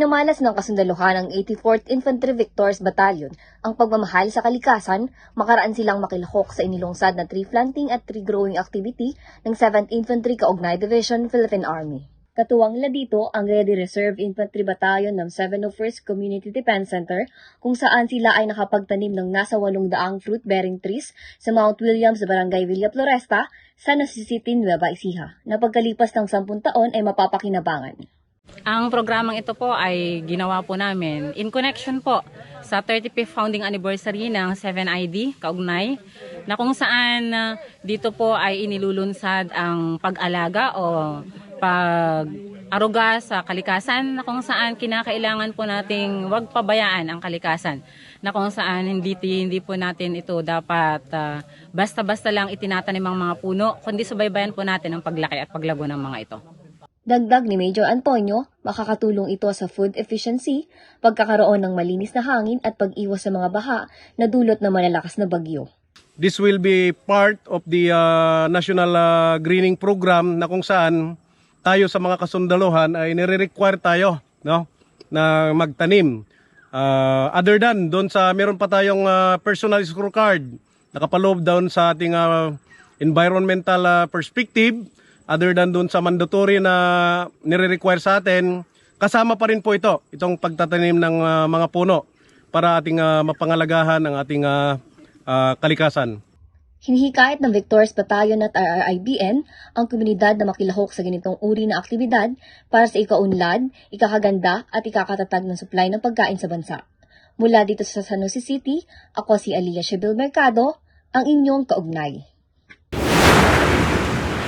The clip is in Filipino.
Iminamalas ng kasundaluhan ng 84th Infantry Victors Battalion ang pagmamahal sa kalikasan, makaraan silang makilahok sa inilungsad na tree planting at tree growing activity ng 7th Infantry Kaugnay Division, Philippine Army. Katuwang la dito ang Ready Reserve Infantry Battalion ng 701st Community Defense Center kung saan sila ay nakapagtanim ng nasa 800 fruit-bearing trees sa Mount Williams, Barangay Villa Floresta, sa Nasisiti, Nueva Ecija, na pagkalipas ng 10 taon ay mapapakinabangan. Ang programang ito po ay ginawa po namin in connection po sa 35th founding anniversary ng 7ID Kaugnay na kung saan ah, dito po ay inilulunsad ang pag-alaga o pag-aruga sa kalikasan na kung saan kinakailangan po nating wag pabayaan ang kalikasan na kung saan hindi hindi po natin ito dapat ah, basta-basta lang itinatanim ang mga puno kundi subaybayan po natin ang paglaki at paglago ng mga ito. Dagdag ni Major Antonio, makakatulong ito sa food efficiency, pagkakaroon ng malinis na hangin at pag-iwas sa mga baha na dulot ng malalakas na bagyo. This will be part of the uh, National uh, Greening Program na kung saan tayo sa mga kasundaluhan ay nire-require tayo no na magtanim. Uh, other than doon sa meron pa tayong uh, personal scorecard nakapaloob doon sa ating uh, environmental uh, perspective other than doon sa mandatory na nire-require sa atin kasama pa rin po ito itong pagtatanim ng uh, mga puno para ating uh, mapangalagahan ang ating uh, uh, kalikasan. Hinihikayat ng Victors Battalion at RRIBN ang komunidad na makilahok sa ganitong uri na aktibidad para sa ikaunlad, ikakaganda at ikakatatag ng supply ng pagkain sa bansa. Mula dito sa San Jose City, ako si Aliyah Shabil Mercado, ang inyong kaugnay.